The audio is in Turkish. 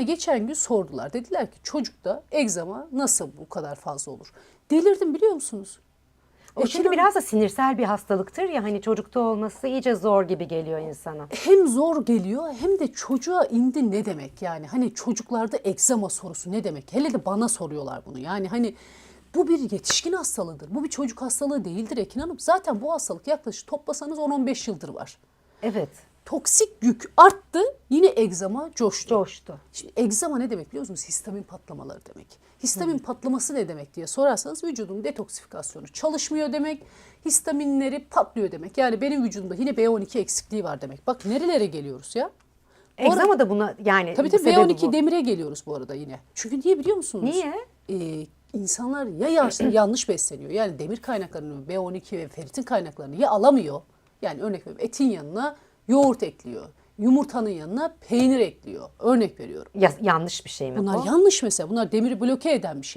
Bana geçen gün sordular. Dediler ki çocukta egzama nasıl bu kadar fazla olur? Delirdim biliyor musunuz? O çünkü Ekin biraz da sinirsel bir hastalıktır ya hani çocukta olması iyice zor gibi geliyor insana. hem zor geliyor hem de çocuğa indi ne demek yani hani çocuklarda egzama sorusu ne demek hele de bana soruyorlar bunu yani hani bu bir yetişkin hastalığıdır bu bir çocuk hastalığı değildir Ekin Hanım zaten bu hastalık yaklaşık toplasanız 10-15 yıldır var Evet. toksik yük arttı yine egzama coştu. Coştu. Şimdi egzama ne demek biliyor musunuz? Histamin patlamaları demek. Histamin patlaması ne demek diye sorarsanız vücudun detoksifikasyonu çalışmıyor demek. Histaminleri patlıyor demek. Yani benim vücudumda yine B12 eksikliği var demek. Bak nerelere geliyoruz ya? Egzama da buna yani Tabii tabii sebebi B12 bu. demire geliyoruz bu arada yine. Çünkü niye biliyor musunuz? Niye? Ee, insanlar ya yanlış, yanlış besleniyor. Yani demir kaynaklarını, B12 ve feritin kaynaklarını ya alamıyor. Yani örnek veriyorum etin yanına yoğurt ekliyor. Yumurtanın yanına peynir ekliyor. Örnek veriyorum. Ya- yanlış bir şey mi Bunlar bu? yanlış mesela. Bunlar demiri bloke eden bir şey.